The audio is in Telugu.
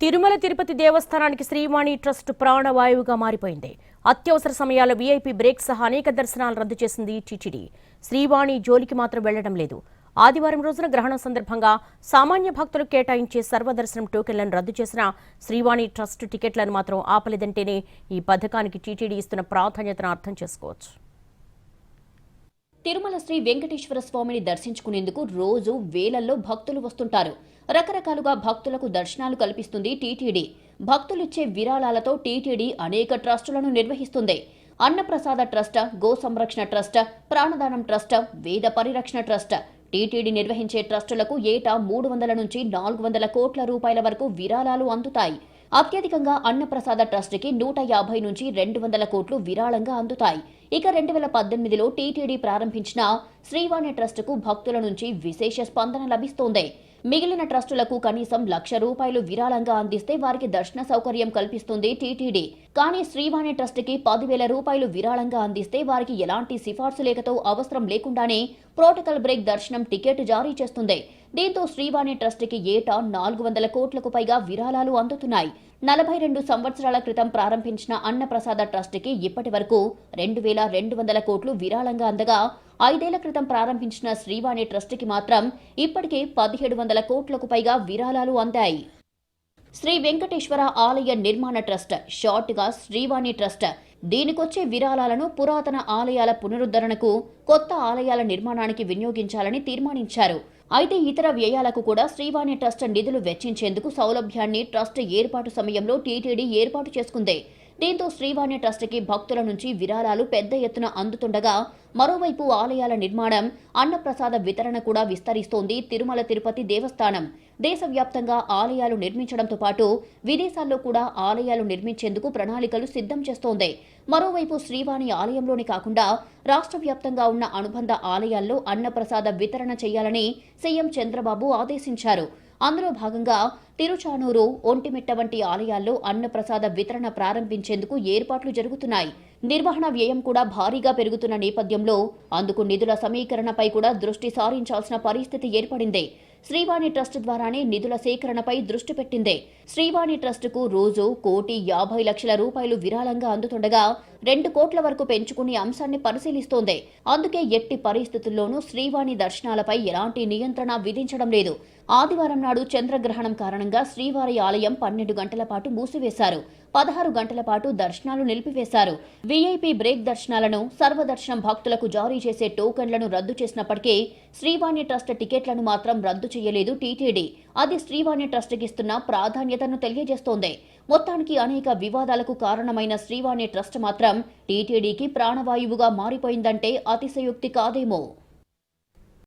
తిరుమల తిరుపతి దేవస్థానానికి శ్రీవాణి ట్రస్ట్ ప్రాణవాయువుగా మారిపోయింది. అత్యవసర సమయాల్లో వీఐపీ బ్రేక్ సహా అనేక దర్శనాలు రద్దు చేసింది టీటీడీ శ్రీవాణి జోలికి మాత్రం వెళ్ళడం లేదు. ఆదివారం రోజున గ్రహణం సందర్భంగా సామాన్య భక్తులకు కేటాయించే సర్వదర్శనం టోకెన్లను రద్దు చేసిన శ్రీవాణి ట్రస్ట్ టికెట్లను మాత్రం ఆపలేదంటేనే ఈ పథకానికి టీటీడీ ఇస్తున్న ప్రాధాన్యతను అర్థం చేసుకోవచ్చు. తిరుమల శ్రీ వెంకటేశ్వర స్వామిని దర్శించుకునేందుకు రోజు వేలల్లో భక్తులు వస్తుంటారు. రకరకాలుగా భక్తులకు దర్శనాలు కల్పిస్తుంది టీటీడీ. భక్తులిచ్చే విరాళాలతో టీటీడీ అనేక ట్రస్టులను నిర్వహిస్తుంది. అన్నప్రసాద ట్రస్ట్ గో సంరక్షణ ట్రస్ట్ ప్రాణదానం ట్రస్ట్ వేద పరిరక్షణ ట్రస్ట్. టీటీడీ నిర్వహించే ట్రస్టులకు ఏటా మూడు వందల నుంచి నాలుగు వందల కోట్ల రూపాయల వరకు విరాళాలు అందుతాయి. అత్యధికంగా అన్నప్రసాద ట్రస్టుకి నూట యాభై నుంచి రెండు వందల కోట్లు విరాళంగా అందుతాయి. ఇక రెండు వేల పద్దెనిమిదిలో టీటీడీ ప్రారంభించిన శ్రీవాణి ట్రస్టుకు భక్తుల నుంచి విశేష స్పందన లభిస్తోంది. మిగిలిన ట్రస్టులకు కనీసం లక్ష రూపాయలు విరాళంగా అందిస్తే వారికి దర్శన సౌకర్యం కల్పిస్తుంది టీటీడీ. కానీ శ్రీవాణి ట్రస్టుకి పదివేల రూపాయలు విరాళంగా అందిస్తే వారికి ఎలాంటి సిఫార్సు లేఖతో అవసరం లేకుండానే ప్రోటోకాల్ బ్రేక్ దర్శనం టికెట్ జారీ చేస్తుంది. దీంతో శ్రీవాణి ట్రస్టుకి ఏటా నాలుగు వందల కోట్లకు పైగా విరాళాలు అందుతున్నాయి. నలభై రెండు సంవత్సరాల క్రితం ప్రారంభించిన అన్నప్రసాద ట్రస్టుకి ఇప్పటి వరకు రెండు వేల రెండు వందల కోట్లు విరాళంగా అందగా ఐదేళ్ళ క్రితం ప్రారంభించిన శ్రీవాణి ట్రస్టుకి మాత్రం ఇప్పటికే పదిహేడు వందల కోట్లకు పైగా విరాళాలు అందాయి. శ్రీ వెంకటేశ్వర ఆలయ నిర్మాణ ట్రస్ట్ షార్ట్గా శ్రీవాణి ట్రస్ట్ దీనికొచ్చే విరాళాలను పురాతన ఆలయాల పునరుద్ధరణకు కొత్త ఆలయాల నిర్మాణానికి వినియోగించాలని తీర్మానించారు. అయితే ఇతర వ్యయాలకు కూడా శ్రీవాణి ట్రస్ట్ నిధులు వెచ్చించేందుకు సౌలభ్యాన్ని ట్రస్ట్ ఏర్పాటు సమయంలో టీటీడీ ఏర్పాటు చేసుకుంది. దీంతో శ్రీవాణి ట్రస్ట్కి భక్తుల నుంచి విరాళాలు పెద్ద ఎత్తున అందుతుండగా మరోవైపు ఆలయాల నిర్మాణం అన్నప్రసాద వితరణ కూడా విస్తరిస్తోంది తిరుమల తిరుపతి దేవస్థానం. దేశవ్యాప్తంగా ఆలయాలు నిర్మించడంతో పాటు విదేశాల్లో కూడా ఆలయాలు నిర్మించేందుకు ప్రణాళికలు సిద్ధం చేస్తోంది. మరోవైపు శ్రీవాణి ఆలయంలోనే కాకుండా రాష్ట్ర వ్యాప్తంగా ఉన్న అనుబంధ ఆలయాల్లో అన్నప్రసాద వితరణ చేయాలని సీఎం చంద్రబాబు ఆదేశించారు. అందులో భాగంగా తిరుచానూరు ఒంటిమిట్ట వంటి ఆలయాల్లో అన్నప్రసాద వితరణ ప్రారంభించేందుకు ఏర్పాట్లు జరుగుతున్నాయి. నిర్వహణ వ్యయం కూడా భారీగా పెరుగుతున్న నేపథ్యంలో అందుకు నిధుల సమీకరణపై కూడా దృష్టి సారించాల్సిన పరిస్థితి ఏర్పడింది. శ్రీవాణి ట్రస్ట్ ద్వారానే నిధుల సేకరణపై దృష్టి పెట్టింది. శ్రీవాణి ట్రస్టుకు రోజు కోటి యాభై లక్షల రూపాయలు విరాళంగా అందుతుండగా రెండు కోట్ల వరకు పెంచుకునే అంశాన్ని పరిశీలిస్తోంది. అందుకే ఎట్టి పరిస్థితుల్లోనూ శ్రీవాణి దర్శనాలపై ఎలాంటి నియంత్రణ విధించడం లేదు. ఆదివారం నాడు చంద్రగ్రహణం కారణంగా శ్రీవారి ఆలయం పన్నెండు గంటల పాటు మూసివేశారు. పదహారు గంటల పాటు దర్శనాలు నిలిపివేశారు. వీఐపీ బ్రేక్ దర్శనాలను సర్వదర్శనం భక్తులకు జారీ చేసే టోకెన్లను రద్దు చేసినప్పటికీ శ్రీవాణి ట్రస్ట్ టికెట్లను మాత్రం రద్దు చేయలేదు టీటీడీ. అది శ్రీవాణి ట్రస్ట్కి ఇస్తున్న ప్రాధాన్యతను తెలియజేస్తోంది. మొత్తానికి అనేక వివాదాలకు కారణమైన శ్రీవాణి ట్రస్ట్ మాత్రం టీటీడీకి ప్రాణవాయువుగా మారిపోయిందంటే అతిశయోక్తి కాదేమో.